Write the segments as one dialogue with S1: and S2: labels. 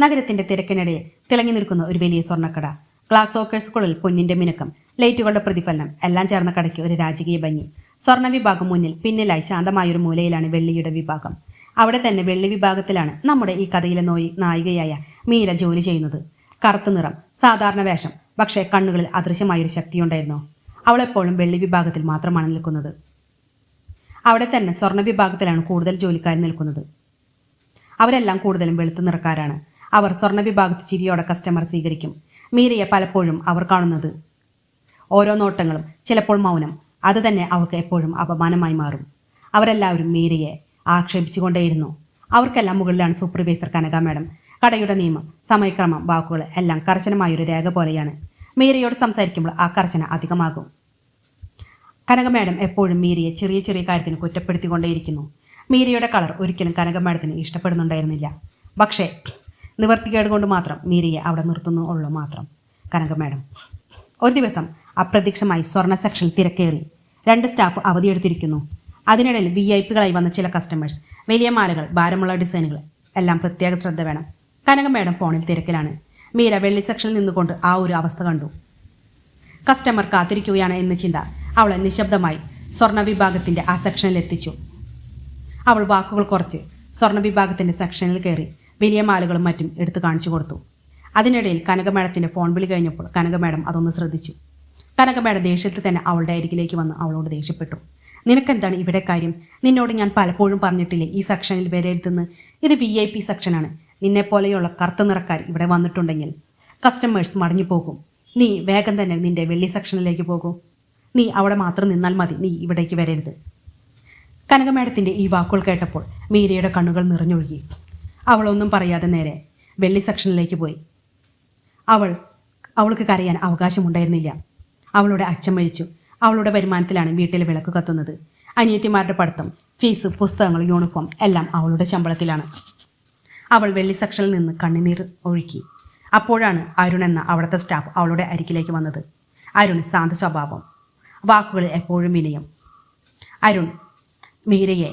S1: നഗരത്തിന്റെ തിരക്കിനിടയിൽ തിളങ്ങി നിൽക്കുന്ന ഒരു വലിയ സ്വർണക്കട. ഗ്ലാസ് സോക്കേഴ്സുകളിൽ പൊന്നിന്റെ മിനക്കം. ലൈറ്റുകളുടെ പ്രതിഫലനം. എല്ലാം ചേർന്ന കടയ്ക്ക് ഒരു രാജകീയ ഭംഗി. സ്വർണ വിഭാഗം മുന്നിൽ പിന്നിലായി ശാന്തമായൊരു മൂലയിലാണ് വെള്ളിയുടെ വിഭാഗം. അവിടെ തന്നെ വെള്ളി വിഭാഗത്തിലാണ് നമ്മുടെ ഈ കഥയിലെ നോയി നായികയായ മീര ജോലി ചെയ്യുന്നത്. കറുത്ത നിറം സാധാരണ വേഷം പക്ഷേ കണ്ണുകളിൽ അദൃശ്യമായൊരു ശക്തിയുണ്ടായിരുന്നു. അവളെപ്പോഴും വെള്ളി വിഭാഗത്തിൽ മാത്രമാണ് നിൽക്കുന്നത്. അവിടെ തന്നെ സ്വർണ വിഭാഗത്തിലാണ് കൂടുതൽ ജോലിക്കാർ നിൽക്കുന്നത്. അവരെല്ലാം കൂടുതലും വെളുത്തു നിറക്കാരാണ്. അവർ സ്വർണ വിഭാഗത്തിൽ ചിരിയോടെ കസ്റ്റമർ സ്വീകരിക്കും. മീരയെ പലപ്പോഴും അവർ കാണുന്നത്. ഓരോ നോട്ടങ്ങളും ചിലപ്പോൾ മൗനം അത് തന്നെ അവൾക്ക് എപ്പോഴും അപമാനമായി മാറും. അവരെല്ലാവരും മീരയെ ആക്ഷേപിച്ചുകൊണ്ടേയിരുന്നു. അവർക്കെല്ലാം മുകളിലാണ് സൂപ്പർവൈസർ കനക മാഡം കടയുടെ നിയമം സമയക്രമം വാക്കുകൾ എല്ലാം കർശനമായൊരു രേഖ പോലെയാണ്. മീരയോട് സംസാരിക്കുമ്പോൾ ആ കർശന അധികമാകും. കനക മാഡം എപ്പോഴും മീരയെ ചെറിയ ചെറിയ കാര്യത്തിന് കുറ്റപ്പെടുത്തിക്കൊണ്ടേയിരിക്കുന്നു. മീരയുടെ കളർ ഒരിക്കലും കനക മാഡത്തിന് ഇഷ്ടപ്പെടുന്നുണ്ടായിരുന്നില്ല. പക്ഷേ നിവർത്തിക്കേട് കൊണ്ട് മാത്രം മീരയെ അവിടെ നിർത്തുന്നു ഉള്ളൂ മാത്രം. കനക മാഡം ഒരു ദിവസം അപ്രത്യക്ഷമായി സ്വർണ സെക്ഷനിൽ തിരക്കേറി. രണ്ട് സ്റ്റാഫ് അവധിയെടുത്തിരിക്കുന്നു. അതിനിടയിൽ വി ഐ പികളായി വന്ന ചില കസ്റ്റമേഴ്സ് വലിയ മാലകൾ ഭാരമുള്ള ഡിസൈനുകൾ എല്ലാം പ്രത്യേക ശ്രദ്ധ വേണം. കനക മാഡം ഫോണിൽ തിരക്കിലാണ്. മീര വെള്ളി സെക്ഷനിൽ നിന്നുകൊണ്ട് ആ ഒരു അവസ്ഥ കണ്ടു. കസ്റ്റമർ കാത്തിരിക്കുകയാണ് എന്ന ചിന്ത അവളെ നിശബ്ദമായി സ്വർണ വിഭാഗത്തിന്റെ ആ സെക്ഷനിൽ എത്തിച്ചു. അവൾ വാക്കുകൾ കുറച്ച് സ്വർണ വിഭാഗത്തിന്റെ സെക്ഷനിൽ കയറി. വലിയ മാലകളും മറ്റും എടുത്തു കാണിച്ചു കൊടുത്തു. അതിനിടയിൽ കനക മാഡത്തിന്റെ ഫോൺ വിളി കഴിഞ്ഞപ്പോൾ കനക മാഡം അതൊന്ന് ശ്രദ്ധിച്ചു. കനക മാഡം ദേഷ്യത്തിൽ തന്നെ അവളുടെ അരികിലേക്ക് വന്ന് അവളോട് ദേഷ്യപ്പെട്ടു. നിനക്കെന്താണ് ഇവിടെ കാര്യം? നിന്നോട് ഞാൻ പലപ്പോഴും പറഞ്ഞിട്ടില്ലേ ഈ സെക്ഷനിൽ വരരുതെന്ന് ഇത് വി ഐ പി സെക്ഷനാണ് നിന്നെപ്പോലെയുള്ള കറുത്ത നിറക്കാർ ഇവിടെ വന്നിട്ടുണ്ടെങ്കിൽ കസ്റ്റമേഴ്സ് മടങ്ങി പോകും. നീ വേഗം തന്നെ നിന്റെ വെള്ളി സെക്ഷനിലേക്ക് പോകൂ. നീ അവിടെ മാത്രം നിന്നാൽ മതി. നീ ഇവിടേക്ക് വരരുത്. കനകമേടത്തിന്റെ ഈ വാക്കുകൾ കേട്ടപ്പോൾ മീരയുടെ കണ്ണുകൾ നിറഞ്ഞൊഴുകി. അവളൊന്നും പറയാതെ നേരെ വെള്ളി സെക്ഷനിലേക്ക് പോയി. അവൾ അവൾക്ക് കരയാൻ അവകാശമുണ്ടായിരുന്നില്ല. അവളുടെ അച്ഛൻ മരിച്ചു. അവളുടെ വരുമാനത്തിലാണ് വീട്ടിൽ വിളക്ക് കത്തുന്നത്. അനിയത്തിമാരുടെ പഠിത്തം ഫീസ് പുസ്തകങ്ങൾ യൂണിഫോം എല്ലാം അവളുടെ ശമ്പളത്തിലാണ്. അവൾ വെള്ളി സെക്ഷനിൽ നിന്ന് കണ്ണുനീർ ഒഴുക്കി. അപ്പോഴാണ് അരുൺ എന്ന അവിടുത്തെ സ്റ്റാഫ് അവളുടെ അരികിലേക്ക് വന്നത്. അരുൺ ശാന്ത സ്വഭാവം. വാക്കുകളിൽ എപ്പോഴും വിനയം. അരുൺ മീരയെ.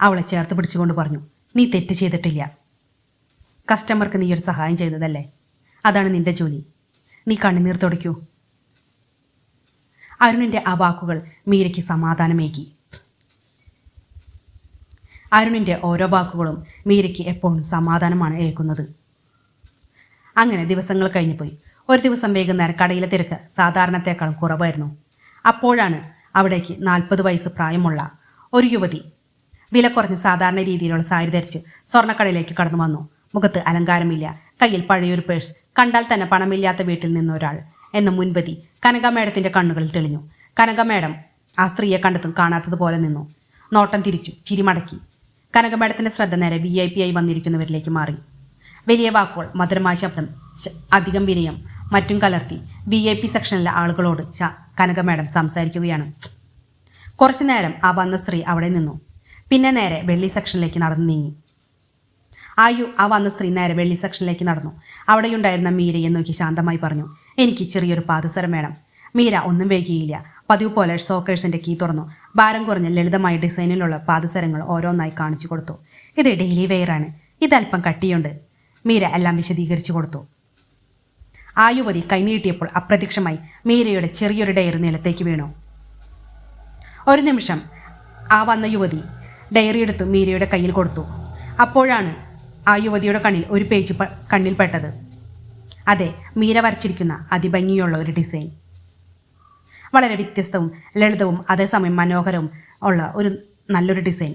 S1: അവളെ ചേർത്ത് പിടിച്ചുകൊണ്ട് പറഞ്ഞു. നീ തെറ്റ് ചെയ്തിട്ടില്ല. കസ്റ്റമർക്ക് നീ ഒരു സഹായം ചെയ്തതല്ലേ അതാണ് നിന്റെ ജോലി. നീ കണ്ണുനീർ തുടയ്ക്കൂ. അരുണിന്റെ ആ വാക്കുകൾ മീരയ്ക്ക് സമാധാനമേകി. അരുണിന്റെ ഓരോ വാക്കുകളും മീരയ്ക്ക് എപ്പോഴും സമാധാനമാണ് ഏൽക്കുന്നത്. അങ്ങനെ ദിവസങ്ങൾ കഴിഞ്ഞുപോയി. ഒരു ദിവസം വൈകുന്നേരം കടയിലെ തിരക്ക് സാധാരണത്തേക്കാളും കുറവായിരുന്നു. അപ്പോഴാണ് അവിടേക്ക് നാൽപ്പത് വയസ്സ് പ്രായമുള്ള ഒരു യുവതി വില കുറഞ്ഞ് സാധാരണ രീതിയിലുള്ള സാരി ധരിച്ച് സ്വർണക്കടയിലേക്ക് കടന്നു വന്നു. മുഖത്ത് അലങ്കാരമില്ല. കയ്യിൽ പഴയൊരു പേഴ്സ് കണ്ടാൽ തന്നെ പണമില്ലാത്ത വീട്ടിൽ നിന്നൊരാൾ എന്ന മുൻപതി കനക മേഡത്തിന്റെ കണ്ണുകളിൽ തെളിഞ്ഞു. കനക മേഡം ആ സ്ത്രീയെ കണ്ടെത്തും കാണാത്തതുപോലെ നിന്നു. നോട്ടം തിരിച്ചു ചിരിമടക്കി കനക മേഡത്തിന്റെ ശ്രദ്ധ നേരെ വി ഐ പി ആയി വന്നിരിക്കുന്നവരിലേക്ക് മാറി. വലിയ വാക്കുകൾ മധുരമായ ശബ്ദം അധികം വിനയം മറ്റും കലർത്തി വി ഐ പി സെക്ഷനിലെ ആളുകളോട് കനക മേഡം സംസാരിക്കുകയാണ്. കുറച്ചു നേരം ആ വന്ന സ്ത്രീ അവിടെ നിന്നു. പിന്നെ നേരെ വെള്ളി സെക്ഷനിലേക്ക് നടന്നു നീങ്ങി. ആയു ആ വന്ന സ്ത്രീ നേരെ വെള്ളി സെക്ഷനിലേക്ക് നടന്നു. അവിടെയുണ്ടായിരുന്ന മീരയെ നോക്കി ശാന്തമായി പറഞ്ഞു എനിക്ക് ചെറിയൊരു പാദസരം വേണം. മീര ഒന്നും വൈകിയില്ല. പതിവ് പോലെ സോക്കേഴ്സിന്റെ കീ തുറന്നു. ഭാരം കുറഞ്ഞ ലളിതമായ ഡിസൈനിലുള്ള പാദസരങ്ങൾ ഓരോന്നായി കാണിച്ചു കൊടുത്തു. ഇത് ഡെയിലി വെയറാണ് ഇതല്പം കട്ടിയുണ്ട്. മീര എല്ലാം വിശദീകരിച്ചു കൊടുത്തു. ആ യുവതി കൈനീട്ടിയപ്പോൾ അപ്രത്യക്ഷമായി മീരയുടെ ചെറിയൊരു ഡയറി നിലത്തേക്ക് വീണു. ഒരു നിമിഷം ആ വന്ന യുവതി ഡയറി എടുത്തു മീരയുടെ കയ്യിൽ കൊടുത്തു. അപ്പോഴാണ് ആ യുവതിയുടെ കണ്ണിൽ ഒരു പേജ് കണ്ണിൽ പെട്ടത്. അതെ മീര വരച്ചിരിക്കുന്ന അതിഭംഗിയുള്ള ഒരു ഡിസൈൻ. വളരെ വ്യത്യസ്തവും ലളിതവും അതേസമയം മനോഹരവും ഉള്ള ഒരു നല്ലൊരു ഡിസൈൻ.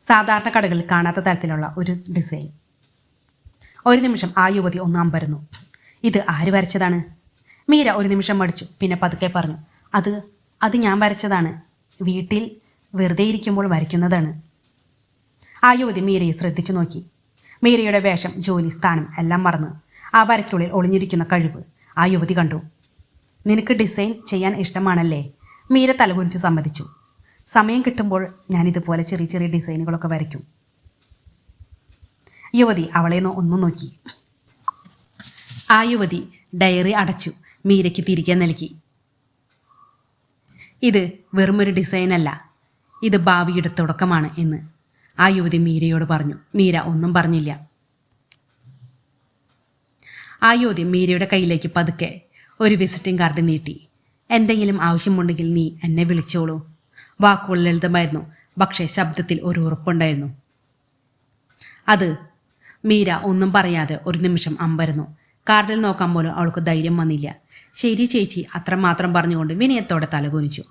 S1: സാധാരണ കടകളിൽ കാണാത്ത തരത്തിലുള്ള ഒരു ഡിസൈൻ. ഒരു നിമിഷം ആ യുവതി ഒന്ന് അമ്പരുന്നു. ഇത് ആര് വരച്ചതാണ്? മീര ഒരു നിമിഷം മടിച്ചു. പിന്നെ പതുക്കെ പറഞ്ഞു. അത് അത് ഞാൻ വരച്ചതാണ്. വീട്ടിൽ വെറുതെ ഇരിക്കുമ്പോൾ വരയ്ക്കുന്നതാണ്. ആ യുവതി മീരയെ ശ്രദ്ധിച്ചു നോക്കി. മീരയുടെ വേഷം ജോലി സ്ഥാനം എല്ലാം മറന്ന് ആ വരയ്ക്കുള്ളിൽ ഒളിഞ്ഞിരിക്കുന്ന കഴിവ് ആ യുവതി കണ്ടു. നിനക്ക് ഡിസൈൻ ചെയ്യാൻ ഇഷ്ടമാണല്ലേ? മീര തലകുനിച്ച് സമ്മതിച്ചു. സമയം കിട്ടുമ്പോൾ ഞാൻ ഇതുപോലെ ചെറിയ ചെറിയ ഡിസൈനുകളൊക്കെ വരയ്ക്കും. യുവതി അവളെ ഒന്നു നോക്കി. ആ യുവതി ഡയറി അടച്ചു മീരയ്ക്ക് തിരികെ നൽകി. ഇത് വെറുമൊരു ഡിസൈനല്ല. ഇത് ഭാവിയുടെ തുടക്കമാണ് എന്ന് ആ യുവതി മീരയോട് പറഞ്ഞു. മീര ഒന്നും പറഞ്ഞില്ല. ആ യുവതി മീരയുടെ കയ്യിലേക്ക് പതുക്കെ ഒരു വിസിറ്റിംഗ് കാർഡ് നീട്ടി. എന്തെങ്കിലും ആവശ്യമുണ്ടെങ്കിൽ നീ എന്നെ വിളിച്ചോളൂ. വാക്കുകൾ ലളിതമായിരുന്നു. പക്ഷേ ശബ്ദത്തിൽ ഒരു ഉറപ്പുണ്ടായിരുന്നു. അത് മീര ഒന്നും പറയാതെ ഒരു നിമിഷം അമ്പരന്നു. കാർഡിൽ നോക്കാൻ പോലും അവൾക്ക് ധൈര്യം വന്നില്ല. ശരി ചേച്ചി അത്രമാത്രം പറഞ്ഞുകൊണ്ട് വിനയത്തോടെ തലകുനിച്ചു.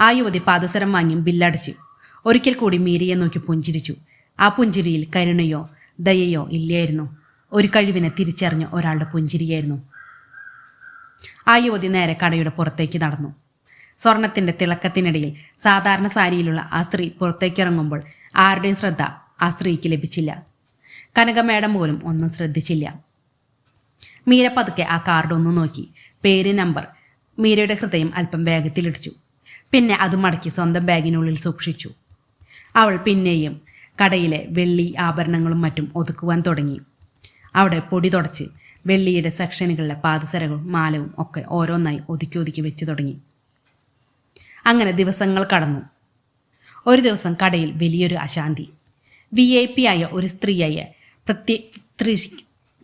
S1: ആ യുവതി പാദസരം വാങ്ങിയും ബില്ലടച്ചു. ഒരിക്കൽ കൂടി മീരയെ നോക്കി പുഞ്ചിരിച്ചു. ആ പുഞ്ചിരിയിൽ കരുണയോ ദയയോ ഇല്ലായിരുന്നു. ഒരു കഴിവിനെ തിരിച്ചറിഞ്ഞ ഒരാളുടെ പുഞ്ചിരിയായിരുന്നു. ആ യുവതി നേരെ കടയുടെ പുറത്തേക്ക് നടന്നു. സ്വർണത്തിന്റെ തിളക്കത്തിനിടയിൽ സാധാരണ സാരിയിലുള്ള ആ സ്ത്രീ പുറത്തേക്കിറങ്ങുമ്പോൾ ആരുടെയും ശ്രദ്ധ ആ സ്ത്രീക്ക് ലഭിച്ചില്ല. കനകമേടം പോലും ഒന്നും ശ്രദ്ധിച്ചില്ല. മീര പതുക്കെ ആ കാർഡ് ഒന്ന് നോക്കി. പേര് നമ്പർ. മീരയുടെ ഹൃദയം അല്പം വേഗത്തിലിടിച്ചു. പിന്നെ അത് മടക്കി സ്വന്തം ബാഗിനുള്ളിൽ സൂക്ഷിച്ചു. അവൾ പിന്നെയും കടയിലെ വെള്ളി ആഭരണങ്ങളും മറ്റും ഒതുക്കുവാൻ തുടങ്ങി. അവിടെ പൊടി തുടച്ച് വെള്ളിയുടെ സെക്ഷനുകളിലെ പാദസരകളും മാലവും ഒക്കെ ഓരോന്നായി ഒതുക്കി ഒതുക്കി വെച്ച് തുടങ്ങി. അങ്ങനെ ദിവസങ്ങൾ കടന്നു. ഒരു ദിവസം കടയിൽ വലിയൊരു അശാന്തി. വി ഐ പി ആയ ഒരു സ്ത്രീയായ പ്രത്യേ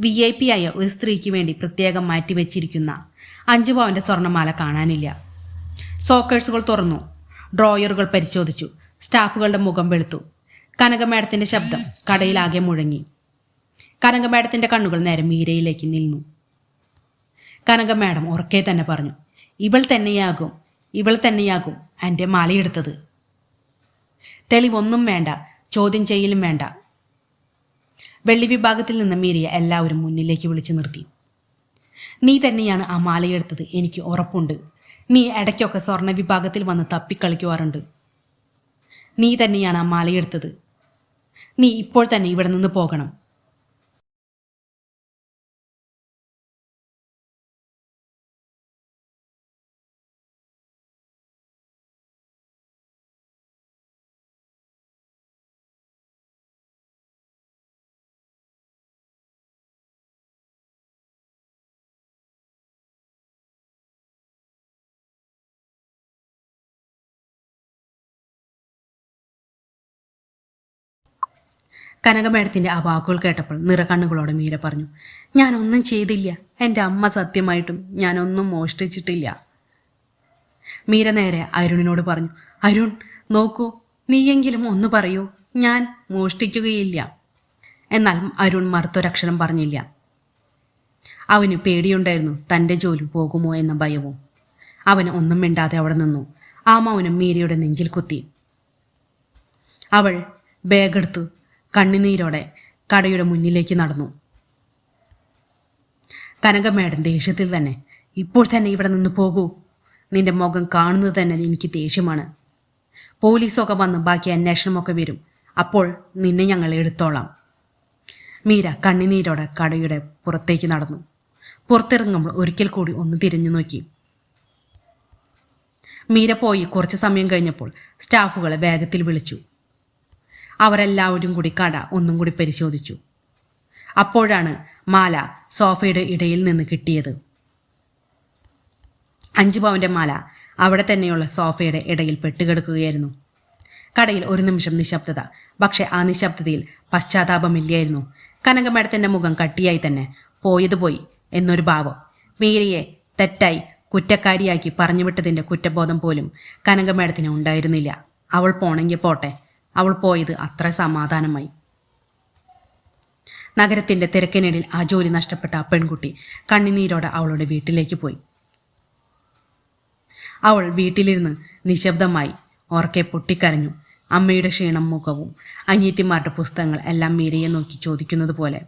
S1: വി ഐ പി ആയ ഒരു സ്ത്രീക്ക് വേണ്ടി പ്രത്യേകം മാറ്റിവെച്ചിരിക്കുന്ന അഞ്ചു പവന്റെ സ്വർണമാല കാണാനില്ല. സോക്കേഴ്സുകൾ തുറന്നു. ഡ്രോയറുകൾ പരിശോധിച്ചു. സ്റ്റാഫുകളുടെ മുഖം വെളുത്തു. കനകമേടത്തിന്റെ ശബ്ദം കടയിലാകെ മുഴങ്ങി. കനകമേടത്തിന്റെ കണ്ണുകൾ നേരെ മീരയിലേക്ക് നിന്നു കനകമേടം ഉറക്കെ തന്നെ പറഞ്ഞു ഇവൾ തന്നെയാകും ഇവൾ തന്നെയാകും എന്റെ മാലയെടുത്തത്. തെളിവൊന്നും വേണ്ട ചോദ്യം ചെയ്യലും വേണ്ട. വെള്ളി വിഭാഗത്തിൽ നിന്ന് മീരിയ എല്ലാവരും മുന്നിലേക്ക് വിളിച്ചു നിർത്തി. നീ തന്നെയാണ് ആ മാലയെടുത്തത് എനിക്ക് ഉറപ്പുണ്ട്. നീ ഇടയ്ക്കൊക്കെ സ്വർണ വിഭാഗത്തിൽ വന്ന് തപ്പിക്കളിക്കുവാറുണ്ട്. നീ തന്നെയാണ് ആ മാലയെടുത്തത്. നീ ഇപ്പോൾ തന്നെ ഇവിടെ നിന്ന് പോകണം. കനകമേടത്തിന്റെ ആ വാക്കുകൾ കേട്ടപ്പോൾ നിറകണ്ണുകളോടെ മീര പറഞ്ഞു ഞാനൊന്നും ചെയ്തില്ല. എന്റെ അമ്മ സത്യമായിട്ടും ഞാനൊന്നും മോഷ്ടിച്ചിട്ടില്ല. മീര നേരെ അരുണിനോട് പറഞ്ഞു അരുൺ നോക്കൂ നീയെങ്കിലും ഒന്ന് പറയൂ ഞാൻ മോഷ്ടിക്കുകയില്ല. എന്നാൽ അരുൺ മറുത്തൊരക്ഷരം പറഞ്ഞില്ല. അവന് പേടിയുണ്ടായിരുന്നു തന്റെ ജോലി പോകുമോ എന്ന ഭയവും. അവൻ ഒന്നും മിണ്ടാതെ അവിടെ നിന്നു. ആ മൗനം മീരയുടെ നെഞ്ചിൽ കുത്തി. അവൾ ബാഗെടുത്തു കണ്ണുനീരോടെ കടയുടെ മുന്നിലേക്ക് നടന്നു. കനകമേടൻ ദേഷ്യത്തിൽ തന്നെ ഇപ്പോൾ തന്നെ ഇവിടെ നിന്ന് പോകൂ. നിന്റെ മുഖം കാണുന്നത് തന്നെ എനിക്ക് ദേഷ്യമാണ്. പോലീസൊക്കെ വന്ന് ബാക്കി അന്വേഷണമൊക്കെ വരും. അപ്പോൾ നിന്നെ ഞങ്ങൾ എടുത്തോളാം. മീര കണ്ണിനീരോടെ കടയുടെ പുറത്തേക്ക് നടന്നു. പുറത്തിറങ്ങുമ്പോൾ ഒരിക്കൽ കൂടി ഒന്ന് തിരിഞ്ഞു നോക്കി. മീര പോയി കുറച്ച് സമയം കഴിഞ്ഞപ്പോൾ സ്റ്റാഫുകളെ വേഗത്തിൽ വിളിച്ചു. അവരെല്ലാവരും കൂടി കട ഒന്നും കൂടി പരിശോധിച്ചു. അപ്പോഴാണ് മാല സോഫയുടെ ഇടയിൽ നിന്ന് കിട്ടിയത്. അഞ്ച് പവന്റെ മാല അവിടെ തന്നെയുള്ള സോഫയുടെ ഇടയിൽ പെട്ടുകിടക്കുകയായിരുന്നു. കടയിൽ ഒരു നിമിഷം നിശബ്ദത പക്ഷേ ആ നിശബ്ദതയിൽ പശ്ചാത്താപമില്ലായിരുന്നു. കനകമേടത്തിന്റെ മുഖം കട്ടിയായി തന്നെ പോയത് പോയി എന്നൊരു ഭാവം. മീരയെ തെറ്റായി കുറ്റക്കാരിയാക്കി പറഞ്ഞുവിട്ടതിന്റെ കുറ്റബോധം പോലും കനകമേടത്തിന് ഉണ്ടായിരുന്നില്ല. അവൾ പോണെങ്കിൽ പോട്ടെ. അവൾ പോയത് അത്ര സമാധാനമായി. നഗരത്തിന്റെ തിരക്കിനിടയിൽ ആ ജോലി നഷ്ടപ്പെട്ട ആ പെൺകുട്ടി കണ്ണിനീരോടെ അവളുടെ വീട്ടിലേക്ക് പോയി. അവൾ വീട്ടിലിരുന്ന് നിശബ്ദമായി ഓർക്കെ പൊട്ടിക്കരഞ്ഞു. അമ്മയുടെ ക്ഷീണം മുഖവും അനിയത്തിമാരുടെ പുസ്തകങ്ങൾ എല്ലാം മീരയെ നോക്കി ചോദിക്കുന്നത് പോലെ.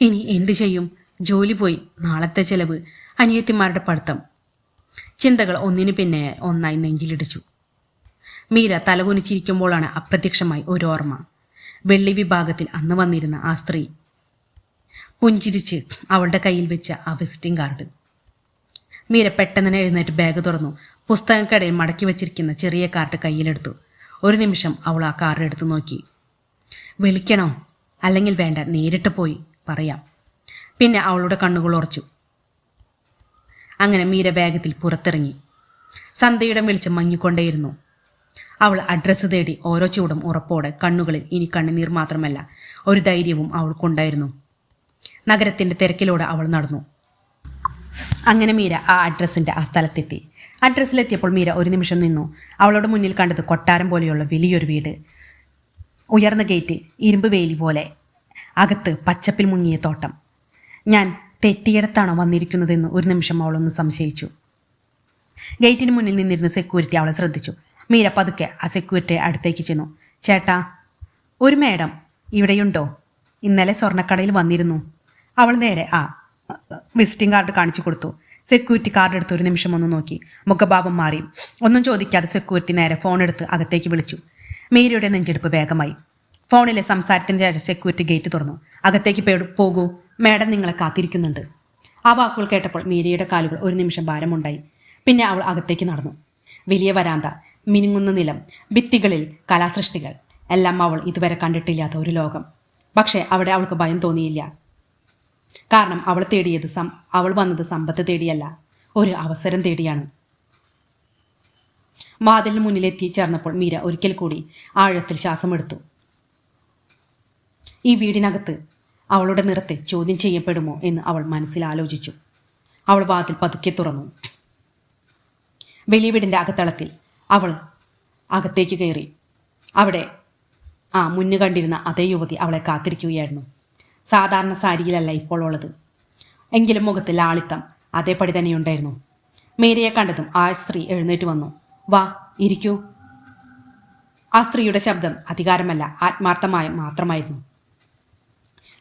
S1: ഇനി എന്ത് ചെയ്യും? ജോലി പോയി. നാളത്തെ ചെലവ്? അനിയത്തിമാരുടെ പഠിത്തം. ചിന്തകൾ ഒന്നിനു പിന്നെ ഒന്നായി നെഞ്ചിലിടിച്ചു. മീര തലകുനിച്ചിരിക്കുമ്പോഴാണ് അപ്രത്യക്ഷമായി ഒരു ഓർമ്മ. വെള്ളി വിഭാഗത്തിൽ അന്ന് വന്നിരുന്ന ആ സ്ത്രീ പുഞ്ചിരിച്ച് അവളുടെ കയ്യിൽ വെച്ച ആ വിസിറ്റിംഗ് കാർഡ്. മീര പെട്ടെന്ന് എഴുന്നേറ്റ് ബാഗ് തുറന്നു പുസ്തകക്കടയിൽ മടക്കി വെച്ചിരിക്കുന്ന ചെറിയ കാർഡ് കയ്യിലെടുത്തു. ഒരു നിമിഷം അവൾ ആ കാർഡ് എടുത്തു നോക്കി. വിളിക്കണോ? അല്ലെങ്കിൽ വേണ്ട നേരിട്ട് പോയി പറയാം. പിന്നെ അവളുടെ കണ്ണുകൾ ഉറച്ചു. അങ്ങനെ മീര വേഗത്തിൽ പുറത്തിറങ്ങി. സന്ധ്യയുടെ വെളിച്ചം മങ്ങിക്കൊണ്ടേയിരുന്നു. അവൾ അഡ്രസ്സ് തേടി ഓരോ ചൂടും ഉറപ്പോടെ കണ്ണുകളിൽ ഇനി കണ്ണുനീർ മാത്രമല്ല ഒരു ധൈര്യവും അവൾക്കുണ്ടായിരുന്നു. നഗരത്തിന്റെ തിരക്കിലൂടെ അവൾ നടന്നു. അങ്ങനെ മീര ആ അഡ്രസ്സിന്റെ ആ സ്ഥലത്തെത്തി. അഡ്രസ്സിലെത്തിയപ്പോൾ മീര ഒരു നിമിഷം നിന്നു. അവളുടെ മുന്നിൽ കണ്ടത് കൊട്ടാരം പോലെയുള്ള വലിയൊരു വീട്. ഉയർന്ന ഗേറ്റ് ഇരുമ്പ് വേലി പോലെ. അകത്ത് പച്ചപ്പിൽ മുങ്ങിയ തോട്ടം. ഞാൻ തെറ്റിയിടത്താണോ വന്നിരിക്കുന്നതെന്ന് ഒരു നിമിഷം അവളൊന്ന് സംശയിച്ചു. ഗേറ്റിന് മുന്നിൽ നിന്നിരുന്ന സെക്യൂരിറ്റി അവളെ ശ്രദ്ധിച്ചു. മീര പതുക്കെ ആ സെക്യൂരിറ്റി അടുത്തേക്ക് ചെന്നു. ചേട്ടാ ഒരു മേഡം ഇവിടെയുണ്ടോ? ഇന്നലെ സ്വർണക്കടയിൽ വന്നിരുന്നു. അവൾ നേരെ ആ വിസിറ്റിംഗ് കാർഡ് കാണിച്ചു കൊടുത്തു. സെക്യൂരിറ്റി കാർഡ് എടുത്ത് ഒരു നിമിഷം ഒന്ന് നോക്കി. മുഖഭാവം മാറി. ഒന്നും ചോദിക്കാതെ സെക്യൂരിറ്റി നേരെ ഫോൺ എടുത്ത് അകത്തേക്ക് വിളിച്ചു. മീരയുടെ നെഞ്ചെടുപ്പ് വേഗമായി. ഫോണിലെ സംസാരത്തിന് ശേഷം സെക്യൂരിറ്റി ഗേറ്റ് തുറന്നു. അകത്തേക്ക് പോകൂ. മേഡം നിങ്ങളെ കാത്തിരിക്കുന്നുണ്ട്. ആ വാക്കുകൾ കേട്ടപ്പോൾ മീരയുടെ കാലുകൾ ഒരു നിമിഷം ഭാരമുണ്ടായി. പിന്നെ അവൾ അകത്തേക്ക് നടന്നു. വലിയ വരാന്ത മിനുങ്ങുന്ന നിലം ഭിത്തികളിൽ കലാസൃഷ്ടികൾ. എല്ലാം അവൾ ഇതുവരെ കണ്ടിട്ടില്ലാത്ത ഒരു ലോകം. പക്ഷേ അവിടെ അവൾക്ക് ഭയം തോന്നിയില്ല. കാരണം അവൾ തേടിയത് സം അവൾ വന്നത് സമ്പത്ത് തേടിയല്ല ഒരു അവസരം തേടിയാണ്. വാതിലിന് മുന്നിലെത്തി ചേർന്നപ്പോൾ മീര ഒരിക്കൽ കൂടി ആഴത്തിൽ ശ്വാസമെടുത്തു. ഈ വീടിനകത്ത് അവളുടെ നിറത്തെ ചോദ്യം ചെയ്യപ്പെടുമോ? എന്ന് അവൾ മനസ്സിൽ ആലോചിച്ചു. അവൾ വാതിൽ പതുക്കെ തുറന്നു. വലിയ വീടിന്റെ അകത്തളത്തിൽ അവൾ അകത്തേക്ക് കയറി. അവിടെ ആ മുന്നു കണ്ടിരുന്ന അതേ യുവതി അവളെ കാത്തിരിക്കുകയായിരുന്നു. സാധാരണ സാരിയിലല്ല ഇപ്പോൾ ഉള്ളത്. എങ്കിലും മുഖത്ത് ലാളിത്തം അതേപടി തന്നെയുണ്ടായിരുന്നു. മേരിയെ കണ്ടതും ആ സ്ത്രീ എഴുന്നേറ്റ് വന്നു. വാ ഇരിക്കൂ. ആ സ്ത്രീയുടെ ശബ്ദം അധികാരമല്ല ആത്മാർത്ഥമായ മാത്രമായിരുന്നു.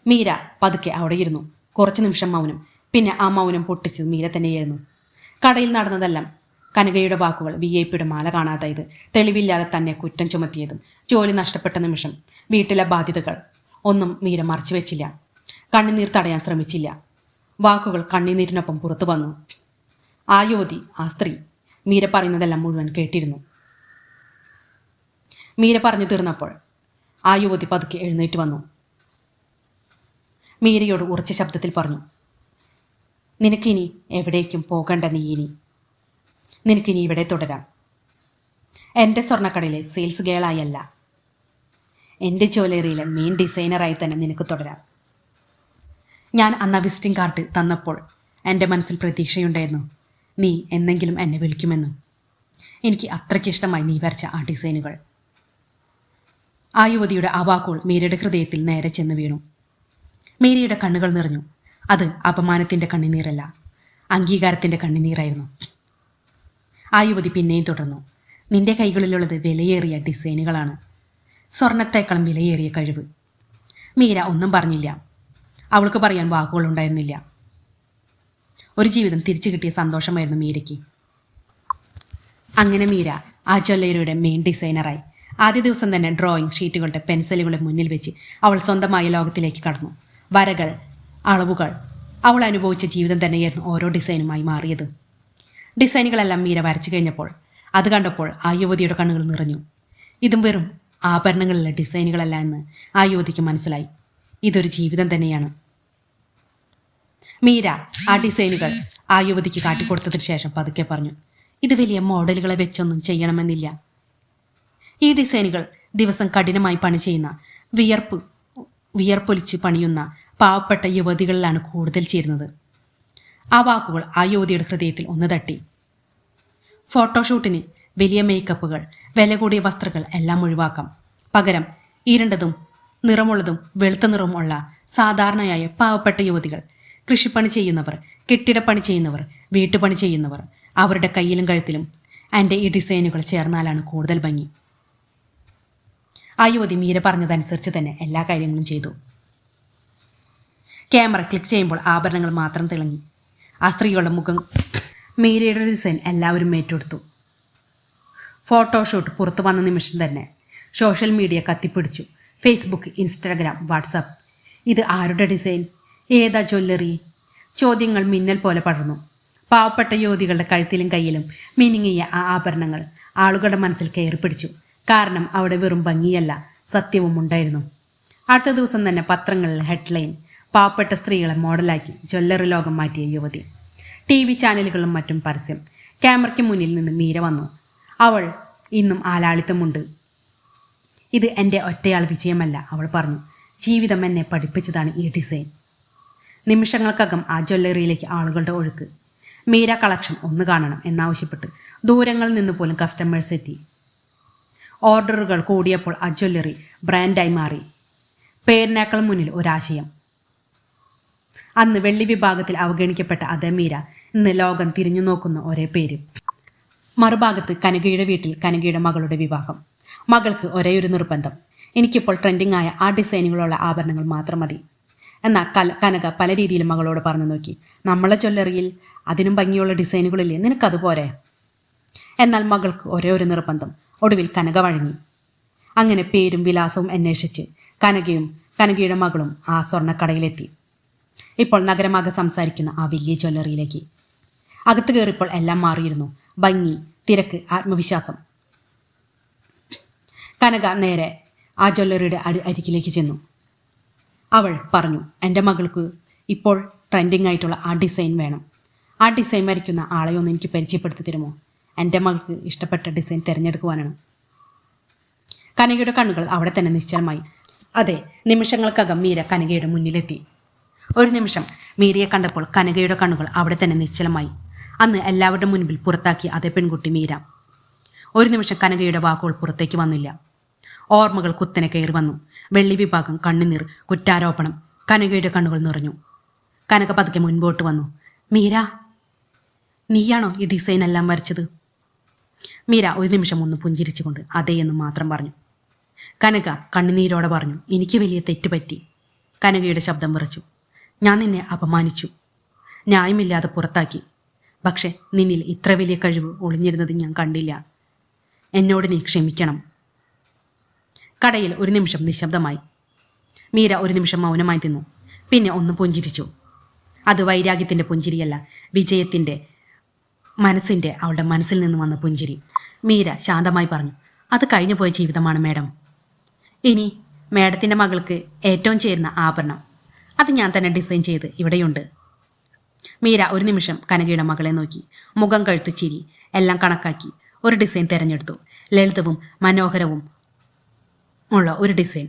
S1: മീര പതുക്കെ അവിടെ ഇരുന്നു. കുറച്ച് നിമിഷം മൗനം പിന്നെ ആ മൗനം പൊട്ടിച്ചത് മീര തന്നെയായിരുന്നു. കടയിൽ നടന്നതെല്ലാം കനകയുടെ വാക്കുകൾ വി ഐ പിയുടെ മാല കാണാതായത് തെളിവില്ലാതെ തന്നെ കുറ്റം ചുമത്തിയതും ജോലി നഷ്ടപ്പെട്ട നിമിഷം വീട്ടിലെ ബാധ്യതകൾ ഒന്നും മീര മറച്ചു വെച്ചില്ല. കണ്ണുനീർ തടയാൻ ശ്രമിച്ചില്ല. വാക്കുകൾ കണ്ണുനീരിനൊപ്പം പുറത്തു വന്നു. ആ യുവതി ആ സ്ത്രീ മീര പറയുന്നതെല്ലാം മുഴുവൻ കേട്ടിരുന്നു. മീര പറഞ്ഞു തീർന്നപ്പോൾ ആ യുവതി പതുക്കെ എഴുന്നേറ്റ് വന്നു. മീരയോട് ഉറച്ച ശബ്ദത്തിൽ പറഞ്ഞു നിനക്കിനി എവിടേക്കും പോകണ്ട നീ ഇനി. നിനക്കിനി ഇവിടെ തുടരാം. എന്റെ സ്വർണക്കടയിലെ സെയിൽസ് ഗേളായല്ല എന്റെ ജ്വല്ലറിയിലെ മെയിൻ ഡിസൈനറായി തന്നെ നിനക്ക് തുടരാം. ഞാൻ അന്ന് വിസിറ്റിംഗ് കാർഡ് തന്നപ്പോൾ എന്റെ മനസ്സിൽ പ്രതീക്ഷയുണ്ടായിരുന്നു. നീ എന്നെങ്കിലും എന്നെ വിളിക്കുമെന്നും. എനിക്ക് അത്രയ്ക്ക് ഇഷ്ടമായി നീ വരച്ച ആ ഡിസൈനുകൾ ആ യുവതിയുടെ ആ വാക്കുകൾ മീരയുടെ ഹൃദയത്തിൽ നേരെ ചെന്ന് വീണു. മീരയുടെ കണ്ണുകൾ നിറഞ്ഞു. അത് അപമാനത്തിന്റെ കണ്ണുനീരല്ല അംഗീകാരത്തിന്റെ കണ്ണുനീരായിരുന്നു. ആ യുവതി പിന്നെയും തുടർന്നു. നിന്റെ കൈകളിലുള്ളത് വിലയേറിയ ഡിസൈനുകളാണ്. സ്വർണത്തേക്കാളും വിലയേറിയ കഴിവ്. മീര ഒന്നും പറഞ്ഞില്ല. അവൾക്ക് പറയാൻ വാക്കുകളുണ്ടായിരുന്നില്ല ഒരു ജീവിതം തിരിച്ചു കിട്ടിയ സന്തോഷമായിരുന്നു മീരയ്ക്ക്. അങ്ങനെ മീര ആ ജ്വല്ലറിയുടെ മെയിൻ ഡിസൈനറായി ആദ്യ ദിവസം തന്നെ ഡ്രോയിങ് ഷീറ്റുകളുടെ പെൻസിലുകളെ മുന്നിൽ വെച്ച് അവൾ സ്വന്തമായ ലോകത്തിലേക്ക് കടന്നു. വരകൾ അളവുകൾ അവൾ അനുഭവിച്ച ജീവിതം തന്നെയായിരുന്നു ഓരോ ഡിസൈനുമായി മാറിയത്. ഡിസൈനുകളെല്ലാം മീര വരച്ചു കഴിഞ്ഞപ്പോൾ അത് കണ്ടപ്പോൾ ആ യുവതിയുടെ കണ്ണുകൾ നിറഞ്ഞു. ഇതും വെറും ആഭരണങ്ങളിലെ ഡിസൈനുകളല്ല എന്ന് ആ യുവതിക്ക് മനസ്സിലായി. ഇതൊരു ജീവിതം തന്നെയാണ്. മീര ആ ഡിസൈനുകൾ ആ യുവതിക്ക് കാട്ടിക്കൊടുത്തതിന് ശേഷം പതുക്കെ പറഞ്ഞു ഇത് വലിയ മോഡലുകളെ വെച്ചൊന്നും ചെയ്യണമെന്നില്ല. ഈ ഡിസൈനുകൾ ദിവസം കഠിനമായി പണി ചെയ്യുന്ന വിയർപ്പ് വിയർപ്പൊലിച്ച് പണിയുന്ന പാവപ്പെട്ട യുവതികളിലാണ് കൂടുതൽ ചേരുന്നത്. ആ വാക്കുകൾ ആ യുവതിയുടെ ഹൃദയത്തിൽ ഒന്ന് തട്ടി. ഫോട്ടോഷൂട്ടിന് വലിയ മേക്കപ്പുകൾ വില കൂടിയ വസ്ത്രങ്ങൾ എല്ലാം ഒഴിവാക്കാം. പകരം ഇരണ്ടതും നിറമുള്ളതും വെളുത്ത നിറമുള്ള സാധാരണയായ പാവപ്പെട്ട യുവതികൾ കൃഷിപ്പണി ചെയ്യുന്നവർ കെട്ടിടപ്പണി ചെയ്യുന്നവർ വീട്ടുപണി ചെയ്യുന്നവർ അവരുടെ കയ്യിലും കഴുത്തിലും എന്റെ ഈ ഡിസൈനുകൾ ചേർന്നാലാണ് കൂടുതൽ ഭംഗി. ആ യുവതി മീര പറഞ്ഞതനുസരിച്ച് തന്നെ എല്ലാ കാര്യങ്ങളും ചെയ്തു. ക്യാമറ ക്ലിക്ക് ചെയ്യുമ്പോൾ ആഭരണങ്ങൾ മാത്രം തിളങ്ങി. ആ സ്ത്രീകളുടെ മുഖം മീരയുടെ ഡിസൈൻ എല്ലാവരും ഏറ്റെടുത്തു. ഫോട്ടോഷൂട്ട് പുറത്തു വന്ന നിമിഷം തന്നെ സോഷ്യൽ മീഡിയ കത്തിപ്പിടിച്ചു. ഫേസ്ബുക്ക് ഇൻസ്റ്റാഗ്രാം വാട്സാപ്പ് ഇത് ആരുടെ ഡിസൈൻ ഏതാ ജ്വല്ലറി ചോദ്യങ്ങൾ മിന്നൽ പോലെ പടർന്നു. പാവപ്പെട്ട യുവതികളുടെ കഴുത്തിലും കയ്യിലും മിനുങ്ങിയ ആ ആഭരണങ്ങൾ ആളുകളുടെ മനസ്സിൽ കയറി പിടിച്ചു. കാരണം അവിടെ വെറും ഭംഗിയല്ല സത്യവും ഉണ്ടായിരുന്നു അടുത്ത ദിവസം തന്നെ പത്രങ്ങളിൽ ഹെഡ്ലൈൻ പാവപ്പെട്ട സ്ത്രീകളെ മോഡലാക്കി ജ്വല്ലറി ലോകം മാറ്റിയ യുവതി. ടി വി ചാനലുകളും മറ്റും പരസ്യം. ക്യാമറയ്ക്ക് മുന്നിൽ നിന്ന് മീര വന്നു. അവൾ ഇന്നും ആലാളിത്തമുണ്ട്. ഇത് എന്റെ ഒറ്റയാൾ വിജയമല്ല അവൾ പറഞ്ഞു. ജീവിതം എന്നെ പഠിപ്പിച്ചതാണ് ഈ ഡിസൈൻ. നിമിഷങ്ങൾക്കകം ആ ജ്വല്ലറിയിലേക്ക് ആളുകളുടെ ഒഴുക്ക്. മീര കളക്ഷൻ ഒന്ന് കാണണം എന്നാവശ്യപ്പെട്ട് ദൂരങ്ങളിൽ നിന്ന് പോലും കസ്റ്റമേഴ്സ് എത്തി. ഓർഡറുകൾ കൂടിയപ്പോൾ ആ ജ്വല്ലറി ബ്രാൻഡായി മാറി. പേരിനേക്കാൾ മുന്നിൽ ഒരാശയം. അന്ന് വെള്ളി വിഭാഗത്തിൽ അവഗണിക്കപ്പെട്ട അദമീര മീര ഇന്ന് ലോകം തിരിഞ്ഞു നോക്കുന്ന ഒരേ പേര്. മറുഭാഗത്ത് കനകയുടെ വീട്ടിൽ കനകയുടെ മകളുടെ വിവാഹം. മകൾക്ക് ഒരേ ഒരു നിർബന്ധം. എനിക്കിപ്പോൾ ട്രെൻഡിങ് ആയ ആ ഡിസൈനുകളുള്ള ആഭരണങ്ങൾ മാത്രം മതി. എന്നാൽ കല കനക പല രീതിയിലും മകളോട് പറഞ്ഞു നോക്കി. നമ്മളെ ചൊല്ലറിയിൽ അതിനും ഭംഗിയുള്ള ഡിസൈനുകളില്ലേ? നിനക്കത് പോരെ? എന്നാൽ മകൾക്ക് ഒരേ ഒരു നിർബന്ധം. ഒടുവിൽ കനക വഴങ്ങി. അങ്ങനെ പേരും വിലാസവും അന്വേഷിച്ച് കനകയും കനകയുടെ മകളും ആ സ്വർണക്കടയിലെത്തി. ഇപ്പോൾ നഗരമാകെ സംസാരിക്കുന്ന ആ വലിയ ജ്വല്ലറിയിലേക്ക്. അകത്ത് കയറിയപ്പോൾ എല്ലാം മാറിയിരുന്നു. ഭംഗി തിരക്ക് ആത്മവിശ്വാസം. കനക നേരെ ആ ജ്വല്ലറിയുടെ അടി അരികിലേക്ക് ചെന്നു. അവൾ പറഞ്ഞു എന്റെ മകൾക്ക് ഇപ്പോൾ ട്രെൻഡിങ് ആയിട്ടുള്ള ആ ഡിസൈൻ വേണം. ആ ഡിസൈൻ വരയ്ക്കുന്ന ആളെ ഒന്ന് എനിക്ക് പരിചയപ്പെടുത്തി തരുമോ? എന്റെ മകൾക്ക് ഇഷ്ടപ്പെട്ട ഡിസൈൻ തിരഞ്ഞെടുക്കുവാനാണ്. കനകയുടെ കണ്ണുകൾ അവിടെ തന്നെ നിശ്ചലമായി. അതെ നിമിഷങ്ങൾക്കകം മീര കനകയുടെ മുന്നിലെത്തി. ഒരു നിമിഷം മീരയെ കണ്ടപ്പോൾ കനകയുടെ കണ്ണുകൾ അവിടെ തന്നെ നിശ്ചലമായി. അന്ന് എല്ലാവരുടെ മുൻപിൽ പുറത്താക്കി അതേ പെൺകുട്ടി മീര. ഒരു നിമിഷം കനകയുടെ വാക്കുകൾ പുറത്തേക്ക് വന്നില്ല. ഓർമ്മകൾ കുത്തനെ കയറി വന്നു. വെള്ളി വിഭാഗം കണ്ണുനീർ കുറ്റാരോപണം കനകയുടെ കണ്ണുകൾ നിറഞ്ഞു. കനക പതുക്കെ മുൻപോട്ട് വന്നു. മീര നീയാണോ ഈ ഡിസൈൻ എല്ലാം വരച്ചത്? മീര ഒരു നിമിഷം ഒന്ന് പുഞ്ചിരിച്ചുകൊണ്ട് അതേ എന്ന് മാത്രം പറഞ്ഞു. കനക കണ്ണുനീരോടെ പറഞ്ഞു എനിക്ക് വലിയ തെറ്റ് പറ്റി കനകയുടെ ശബ്ദം വിറച്ചു. ഞാൻ നിന്നെ അപമാനിച്ചു. ന്യായമില്ലാതെ പുറത്താക്കി. പക്ഷെ നിന്നിൽ ഇത്ര വലിയ കഴിവ് ഒളിഞ്ഞിരുന്നത് ഞാൻ കണ്ടില്ല. എന്നോട് നീ ക്ഷമിക്കണം. കടയിൽ ഒരു നിമിഷം നിശബ്ദമായി. മീര ഒരു നിമിഷം മൗനമായി തിന്നു. പിന്നെ ഒന്ന് പുഞ്ചിരിച്ചു. അത് വൈരാഗ്യത്തിന്റെ പുഞ്ചിരിയല്ല വിജയത്തിന്റെ മനസ്സിന്റെ അവളുടെ മനസ്സിൽ നിന്ന് വന്ന പുഞ്ചിരി. മീര ശാന്തമായി പറഞ്ഞു അത് കഴിഞ്ഞു പോയ ജീവിതമാണ് മേഡം. ഇനി മേഡത്തിന്റെ മകൾക്ക് ഏറ്റവും ചേരുന്ന ആഭരണം. അത് ഞാൻ തന്നെ ഡിസൈൻ ചെയ്ത് ഇവിടെയുണ്ട്. മീര ഒരു നിമിഷം കനകയുടെ മകളെ നോക്കി. മുഖം കഴുത്ത് ചിരി. എല്ലാം കണക്കാക്കി. ഒരു ഡിസൈൻ തിരഞ്ഞെടുത്തു. ലളിതവും മനോഹരവും ഉള്ള ഒരു ഡിസൈൻ.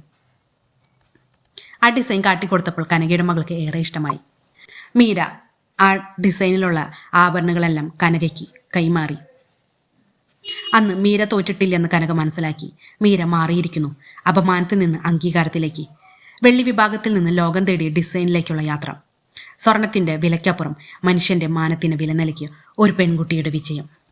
S1: ആ ഡിസൈൻ കാട്ടിക്കൊടുത്തപ്പോൾ കനകയുടെ മകൾക്ക് ഏറെ ഇഷ്ടമായി. മീര ആ ഡിസൈനിലുള്ള ആഭരണങ്ങളെല്ലാം കനകയ്ക്ക് കൈമാറി. അന്ന് മീര തോറ്റിട്ടില്ലെന്ന് കനക മനസ്സിലാക്കി. മീര മാറിയിരിക്കുന്നു. അപമാനത്തിൽ നിന്ന് അംഗീകാരത്തിലേക്ക്. വെള്ളി വിഭാഗത്തിൽ നിന്ന് ലോകം തേടിയ ഡിസൈനിലേക്കുള്ള യാത്ര. സ്വർണത്തിന്റെ വിലയ്ക്കപ്പുറം മനുഷ്യന്റെ മാനത്തിന് വില നൽകിയ ഒരു പെൺകുട്ടിയുടെ വിജയം.